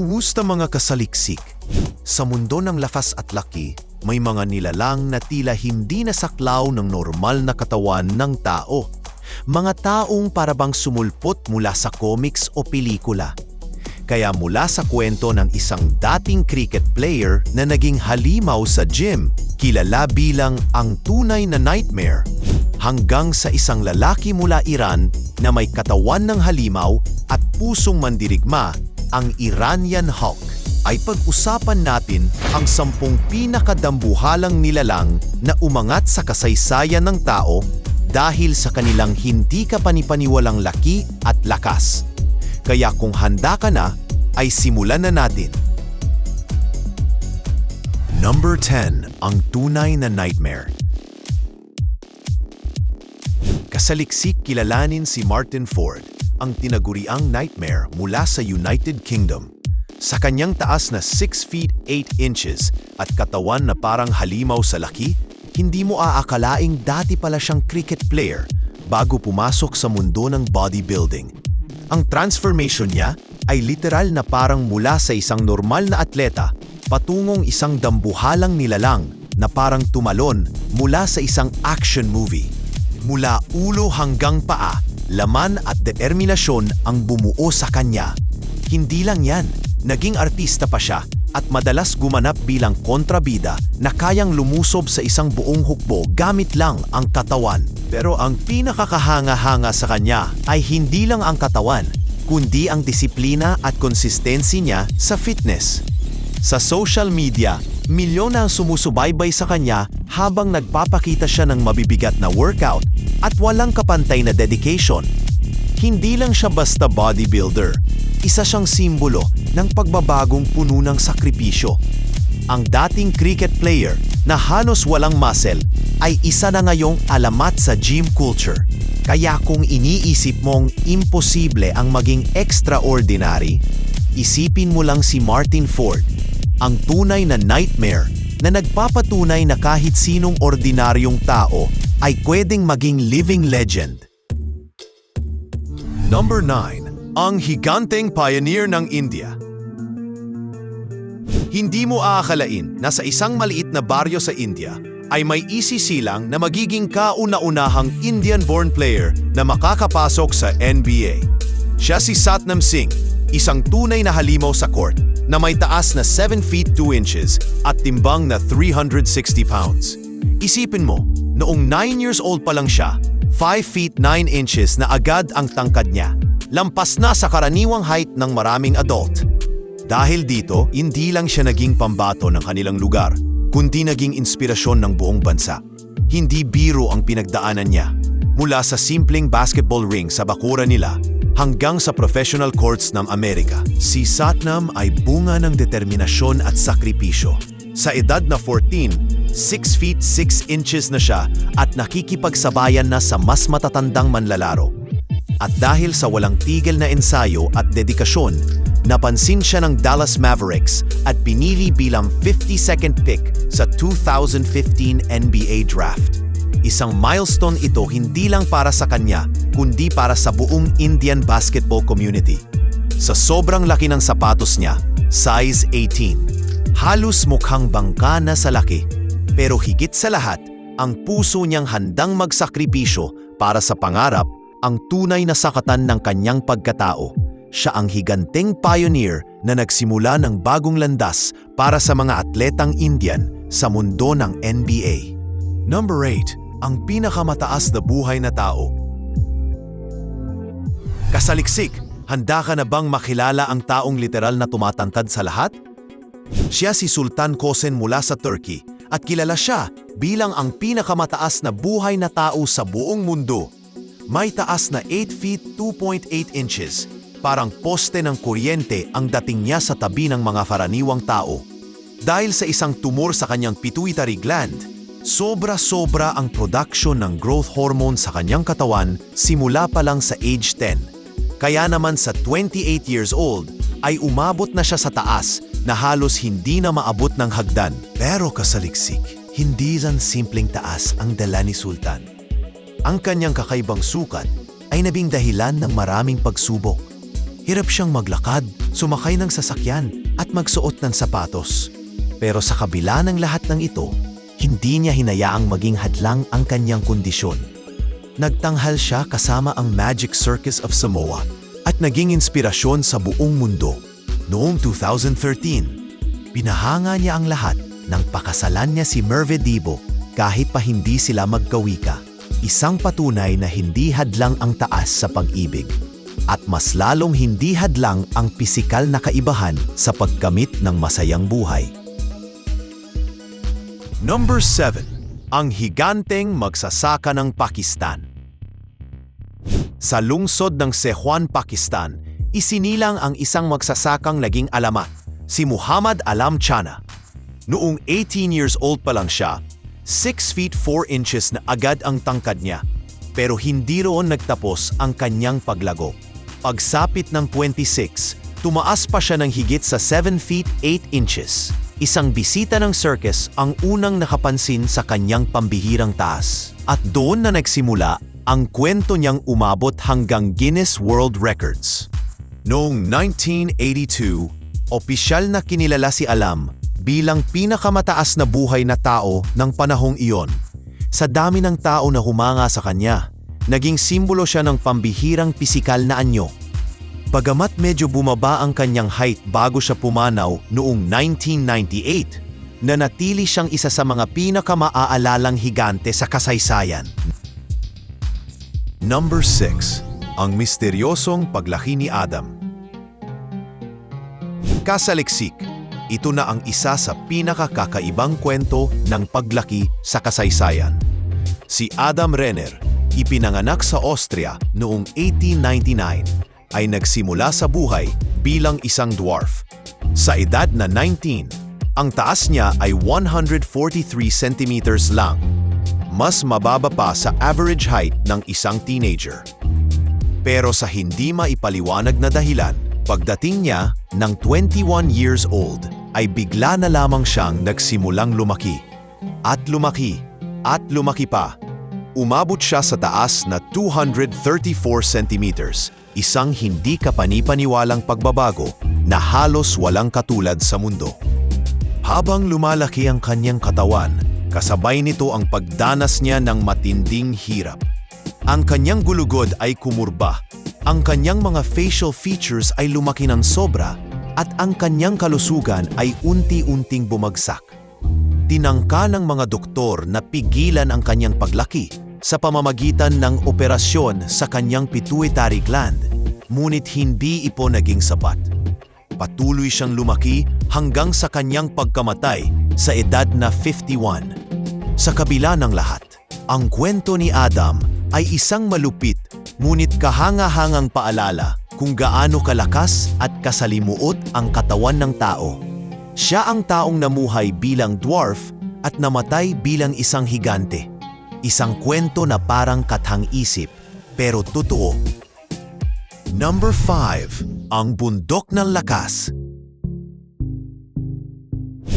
Kumusta mga kasaliksik? Sa mundo ng lakas at laki, may mga nilalang na tila hindi nasaklaw ng normal na katawan ng tao. Mga taong parabang sumulpot mula sa comics o pelikula. Kaya mula sa kwento ng isang dating cricket player na naging halimaw sa gym, kilala bilang ang tunay na nightmare, hanggang sa isang lalaki mula Iran na may katawan ng halimaw at pusong mandirigma, ang Iranian Hawk ay pag-usapan natin ang sampung pinakadambuhalang nilalang na umangat sa kasaysayan ng tao dahil sa kanilang hindi kapanipaniwalang laki at lakas. Kaya kung handa ka na, ay simulan na natin. Number 10, ang tunay na nightmare. Kasaliksik kilalanin si Martin Ford, ang tinaguriang nightmare mula sa United Kingdom. Sa kanyang taas na 6 feet 8 inches at katawan na parang halimaw sa laki, hindi mo aakalaing dati pala siyang cricket player bago pumasok sa mundo ng bodybuilding. Ang transformation niya ay literal na parang mula sa isang normal na atleta patungong isang dambuhalang nilalang na parang tumalon mula sa isang action movie. Mula ulo hanggang paa, laman at determinasyon ang bumuo sa kanya. Hindi lang yan, naging artista pa siya at madalas gumanap bilang kontrabida na kayang lumusob sa isang buong hukbo gamit lang ang katawan. Pero ang pinakakahanga-hanga sa kanya ay hindi lang ang katawan, kundi ang disiplina at konsistensi niya sa fitness. Sa social media, milyon ang sumusubaybay sa kanya habang nagpapakita siya ng mabibigat na workout at walang kapantay na dedication. Hindi lang siya basta bodybuilder, isa siyang simbolo ng pagbabagong puno ng sakripisyo. Ang dating cricket player na halos walang muscle ay isa na ngayong alamat sa gym culture. Kaya kung iniisip mong imposible ang maging extraordinary, isipin mo lang si Martin Ford, ang tunay na nightmare na nagpapatunay na kahit sinong ordinaryong tao ay pwedeng maging living legend. Number 9. Ang higanteng pioneer ng India. Hindi mo aakalain na sa isang maliit na baryo sa India ay may isisilang na magiging kauna-unahang Indian-born player na makakapasok sa NBA. Siya si Satnam Singh, isang tunay na halimaw sa court na may taas na 7 feet 2 inches at timbang na 360 pounds. Isipin mo, noong 9 years old pa lang siya, 5 feet 9 inches na agad ang tangkad niya. Lampas na sa karaniwang height ng maraming adult. Dahil dito, hindi lang siya naging pambato ng kanilang lugar, kundi naging inspirasyon ng buong bansa. Hindi biro ang pinagdaanan niya. Mula sa simpleng basketball ring sa bakura nila hanggang sa professional courts ng Amerika, si Satnam ay bunga ng determinasyon at sakripisyo. Sa edad na 14, 6 feet 6 inches na siya at nakikipagsabayan na sa mas matatandang manlalaro. At dahil sa walang tigil na ensayo at dedikasyon, napansin siya ng Dallas Mavericks at pinili bilang 52nd pick sa 2015 NBA Draft. Isang milestone ito hindi lang para sa kanya, kundi para sa buong Indian basketball community. Sa sobrang laki ng sapatos niya, size 18, halos mukhang bangka na sa laki. Pero higit sa lahat, ang puso niyang handang magsakripisyo para sa pangarap ang tunay na sakatan ng kanyang pagkatao. Siya ang higanteng pioneer na nagsimula ng bagong landas para sa mga atletang Indian sa mundo ng NBA. Number 8. Ang pinakamataas na buhay na tao. Kasaliksik, handa ka na bang makilala ang taong literal na tumatangkad sa lahat? Siya si Sultan Kosen mula sa Turkey at kilala siya bilang ang pinakamataas na buhay na tao sa buong mundo. May taas na 8 feet 2.8 inches. Parang poste ng kuryente ang dating niya sa tabi ng mga karaniwang tao. Dahil sa isang tumor sa kanyang pituitary gland, sobra-sobra ang production ng growth hormone sa kanyang katawan simula pa lang sa age 10. Kaya naman sa 28 years old ay umabot na siya sa taas na halos hindi na maabot ng hagdan. Pero kasaliksik, hindi yan simpleng taas ang dala ni Sultan. Ang kanyang kakaibang sukat ay nabing dahilan ng maraming pagsubok. Hirap siyang maglakad, sumakay ng sasakyan at magsuot ng sapatos. Pero sa kabila ng lahat ng ito, hindi niya hinayaang maging hadlang ang kanyang kondisyon. Nagtanghal siya kasama ang Magic Circus of Samoa at naging inspirasyon sa buong mundo. Noong 2013, pinahanga niya ang lahat nang pakasalan niya si Merve Dibo kahit pa hindi sila magkawika. Isang patunay na hindi hadlang ang taas sa pag-ibig at mas lalong hindi hadlang ang pisikal na kaibahan sa pagkamit ng masayang buhay. Number 7. Ang higanteng magsasaka ng Pakistan. Sa lungsod ng Sehuan, Pakistan, isinilang ang isang magsasakang naging alamat, si Muhammad Alam Chana. Noong 18 years old pa lang siya, 6 feet 4 inches na agad ang tangkad niya, pero hindi roon nagtapos ang kanyang paglago. Pagsapit ng 26, tumaas pa siya ng higit sa 7 feet 8 inches. Isang bisita ng circus ang unang nakapansin sa kanyang pambihirang taas. At doon na nagsimula ang kwento niyang umabot hanggang Guinness World Records. Noong 1982, opisyal na kinilala si Alam bilang pinakamataas na buhay na tao ng panahong iyon. Sa dami ng tao na humanga sa kanya, naging simbolo siya ng pambihirang pisikal na anyo. Bagamat medyo bumaba ang kanyang height bago siya pumanaw noong 1998, nanatili siyang isa sa mga pinakamaalalang higante sa kasaysayan. Number 6. Ang misteryosong paglaki ni Adam. Kasaliksik, ito na ang isa sa pinakakakaibang kwento ng paglaki sa kasaysayan. Si Adam Renner, ipinanganak sa Austria noong 1899, ay nagsimula sa buhay bilang isang dwarf. Sa edad na 19, ang taas niya ay 143 centimeters lang, mas mababa pa sa average height ng isang teenager. Pero sa hindi maipaliwanag na dahilan, pagdating niya ng 21 years old, ay bigla na lamang siyang nagsimulang lumaki. At lumaki, at lumaki pa. Umabot siya sa taas na 234 centimeters, isang hindi kapanipaniwalang pagbabago na halos walang katulad sa mundo. Habang lumalaki ang kanyang katawan, kasabay nito ang pagdanas niya ng matinding hirap. Ang kanyang gulugod ay kumurba, ang kanyang mga facial features ay lumaki ng sobra at ang kanyang kalusugan ay unti-unting bumagsak. Tinangka ng mga doktor na pigilan ang kanyang paglaki sa pamamagitan ng operasyon sa kanyang pituitary gland, ngunit hindi ito naging sapat. Patuloy siyang lumaki hanggang sa kanyang pagkamatay sa edad na 51. Sa kabila ng lahat, ang kwento ni Adam ay isang malupit ngunit kahanga-hangang paalala kung gaano kalakas at kasalimuot ang katawan ng tao. Siya ang taong namuhay bilang dwarf at namatay bilang isang higante. Isang kwento na parang kathang-isip, pero totoo. Number 5. Ang Bundok ng Lakas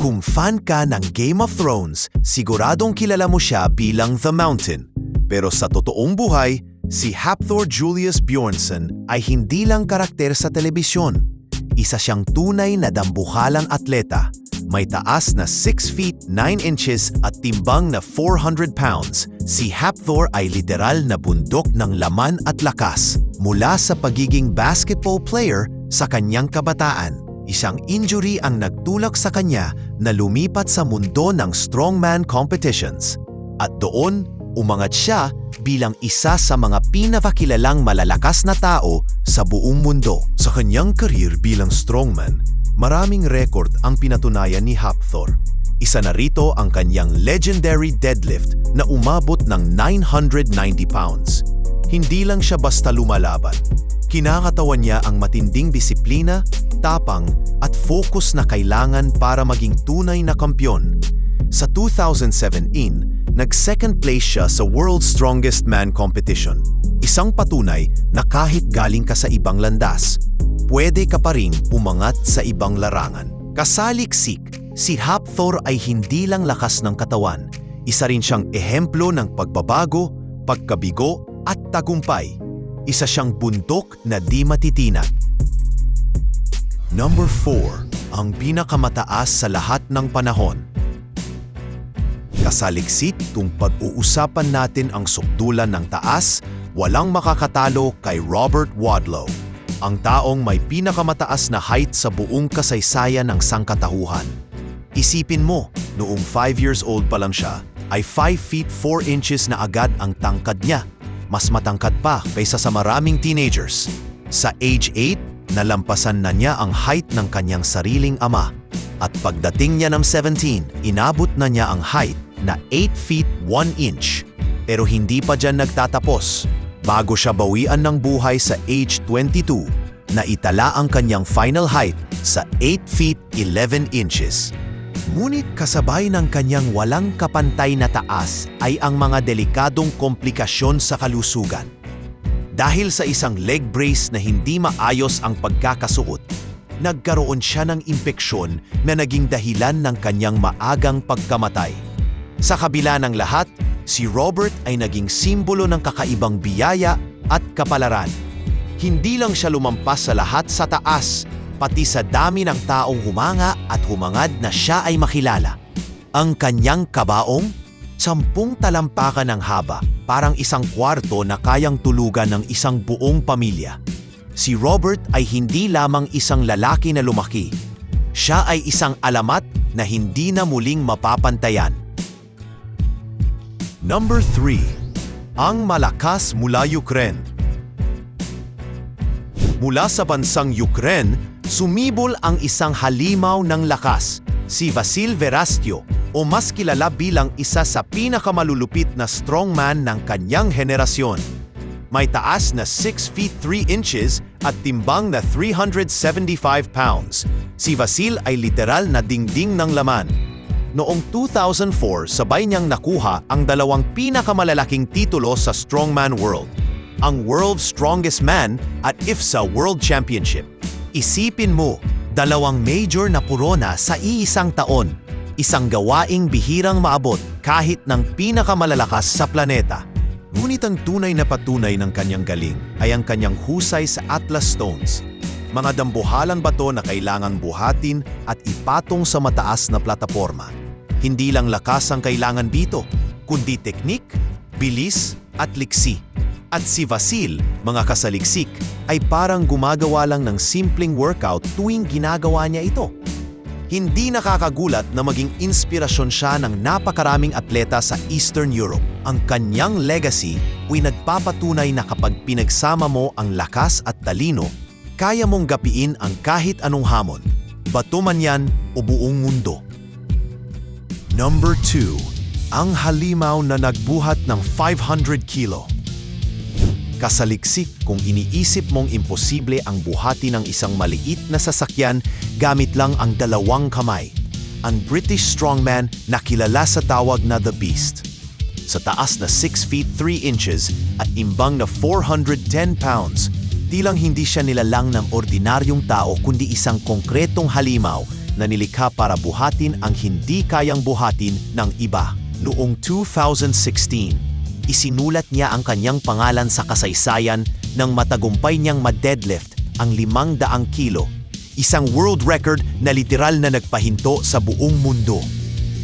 Kung fan ka ng Game of Thrones, siguradong kilala mo siya bilang The Mountain. Pero sa totoong buhay, si Hapthor Julius Bjornsson ay hindi lang karakter sa telebisyon. Isa siyang tunay na dambuhalang atleta. May taas na 6 feet 9 inches at timbang na 400 pounds. Si Hapthor ay literal na bundok ng laman at lakas mula sa pagiging basketball player sa kanyang kabataan. Isang injury ang nagtulak sa kanya na lumipat sa mundo ng strongman competitions. At doon, umangat siya bilang isa sa mga pinakakilalang malalakas na tao sa buong mundo. Sa kanyang karir bilang strongman, maraming record ang pinatunayan ni Hapthor. Isa na rito ang kanyang legendary deadlift na umabot ng 990 pounds. Hindi lang siya basta lumalaban. Kinakatawan niya ang matinding disiplina, tapang at focus na kailangan para maging tunay na kampyon. Sa 2017, nag-second place siya sa World's Strongest Man competition. Isang patunay na kahit galing ka sa ibang landas, pwede ka pa ring umangat sa ibang larangan. Kasaliksik, si Hapthor ay hindi lang lakas ng katawan, isa rin siyang ehemplo ng pagbabago, pagkabigo at tagumpay. Isa siyang bundok na di matitinag. Number 4. Ang pinakamataas sa lahat ng panahon. Kasaliksik kung pag-uusapan natin ang sukdulan ng taas, walang makakatalo kay Robert Wadlow. Ang taong may pinakamataas na height sa buong kasaysayan ng sangkatahuhan. Isipin mo, noong 5 years old pa lang siya, ay 5 feet 4 inches na agad ang tangkad niya. Mas matangkad pa kaysa sa maraming teenagers. Sa age 8, nalampasan na niya ang height ng kanyang sariling ama. At pagdating niya ng 17, inabot na niya ang height na 8 feet 1 inch. Pero hindi pa dyan nagtatapos. Bago siya bawian ng buhay sa age 22, na itala ang kanyang final height sa 8 feet 11 inches. Ngunit kasabay ng kanyang walang kapantay na taas ay ang mga delikadong komplikasyon sa kalusugan. Dahil sa isang leg brace na hindi maayos ang pagkakasuot, nagkaroon siya ng impeksyon na naging dahilan ng kanyang maagang pagkamatay. Sa kabila ng lahat, si Robert ay naging simbolo ng kakaibang biyaya at kapalaran. Hindi lang siya lumampas sa lahat sa taas, pati sa dami ng taong humanga at humangad na siya ay makilala. Ang kanyang kabaong, sampung talampakan ng haba, parang isang kwarto na kayang tulugan ng isang buong pamilya. Si Robert ay hindi lamang isang lalaki na lumaki. Siya ay isang alamat na hindi na muling mapapantayan. Number 3. Ang malakas mula Ukraine. Mula sa bansang Ukraine, sumibol ang isang halimaw ng lakas, si Vasil Verastio o mas kilala bilang isa sa pinakamalulupit na strongman ng kanyang henerasyon. May taas na 6 feet 3 inches at timbang na 375 pounds. Si Vasil ay literal na dingding ng laman. Noong 2004, sabay niyang nakuha ang dalawang pinakamalalaking titulo sa Strongman World, ang World's Strongest Man at IFSA World Championship. Isipin mo, dalawang major na purona sa iisang taon, isang gawaing bihirang maabot kahit ng pinakamalalakas sa planeta. Ngunit ang tunay na patunay ng kanyang galing ay ang kanyang husay sa Atlas Stones, mga dambuhalang bato na kailangang buhatin at ipatong sa mataas na plataforma. Hindi lang lakas ang kailangan dito, kundi teknik, bilis at liksi. At si Vasil, mga kasaliksik, ay parang gumagawa lang ng simpleng workout tuwing ginagawa niya ito. Hindi nakakagulat na maging inspirasyon siya ng napakaraming atleta sa Eastern Europe. Ang kanyang legacy ay nagpapatunay na kapag pinagsama mo ang lakas at talino, kaya mong gapiin ang kahit anong hamon, bato man yan o buong mundo. Number 2. Ang halimaw na nagbuhat ng 500 kilo. Kasaliksik kung iniisip mong imposible ang buhati ng isang maliit na sasakyan gamit lang ang dalawang kamay. Ang British strongman na kilala sa tawag na The Beast. Sa taas na 6 feet 3 inches at imbang na 410 pounds, di lang hindi siya nilalang ng ordinaryong tao kundi isang konkretong halimaw na nilikha para buhatin ang hindi kayang buhatin ng iba. Noong 2016, isinulat niya ang kanyang pangalan sa kasaysayan nang matagumpay niyang ma-deadlift ang limang daang kilo, isang world record na literal na nagpahinto sa buong mundo.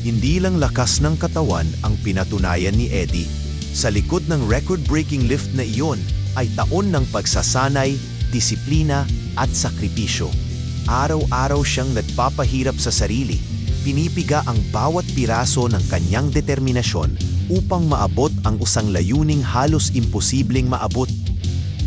Hindi lang lakas ng katawan ang pinatunayan ni Eddie. Sa likod ng record-breaking lift na iyon ay taon ng pagsasanay, disiplina at sakripisyo. Araw-araw siyang nagpapahirap sa sarili, pinipiga ang bawat piraso ng kanyang determinasyon upang maabot ang usang layuning halos imposibleng maabot.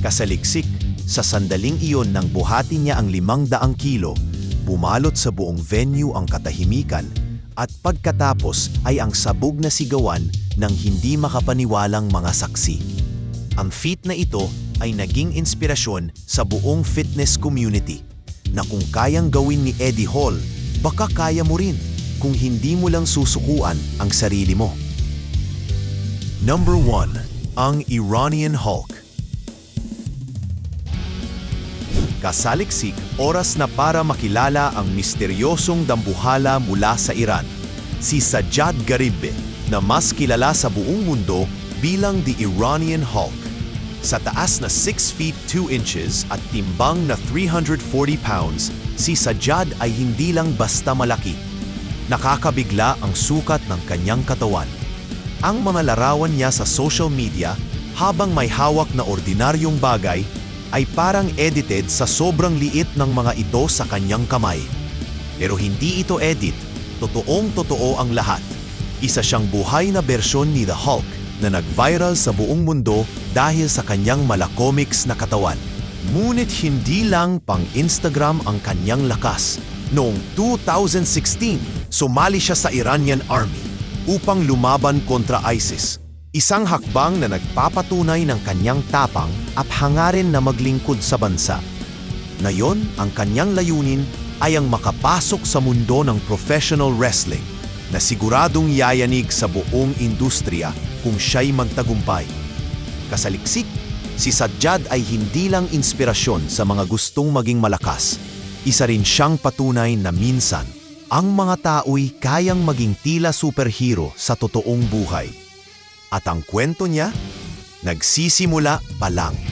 Kasaliksik, sa sandaling iyon nang buhati niya ang limang daang kilo, bumalot sa buong venue ang katahimikan at pagkatapos ay ang sabog na sigawan ng hindi makapaniwalang mga saksi. Ang feat na ito ay naging inspirasyon sa buong fitness community na kung kayang gawin ni Eddie Hall, baka kaya mo rin kung hindi mo lang susukuan ang sarili mo. Number 1. Ang Iranian Hulk Kasaliksik, oras na para makilala ang misteryosong dambuhala mula sa Iran, si Sajjad Garibbe, na mas kilala sa buong mundo bilang the Iranian Hulk. Sa taas na 6 feet 2 inches at timbang na 340 pounds, si Sajad ay hindi lang basta malaki. Nakakabigla ang sukat ng kanyang katawan. Ang mga larawan niya sa social media habang may hawak na ordinaryong bagay ay parang edited sa sobrang liit ng mga ito sa kanyang kamay. Pero hindi ito edit, totoong totoo ang lahat. Isa siyang buhay na bersyon ni The Hulk na nag-viral sa buong mundo dahil sa kanyang malakomics na katawan. Ngunit hindi lang pang Instagram ang kanyang lakas. Noong 2016, sumali siya sa Iranian Army upang lumaban kontra ISIS. Isang hakbang na nagpapatunay ng kanyang tapang at hangarin na maglingkod sa bansa. Ngayon, ang kanyang layunin ay ang makapasok sa mundo ng professional wrestling na siguradong yayanig sa buong industriya kung siya'y magtagumpay. Kasaliksik, si Sajjad ay hindi lang inspirasyon sa mga gustong maging malakas. Isa rin siyang patunay na minsan, ang mga tao'y kayang maging tila superhero sa totoong buhay. At ang kwento niya, nagsisimula pa lang.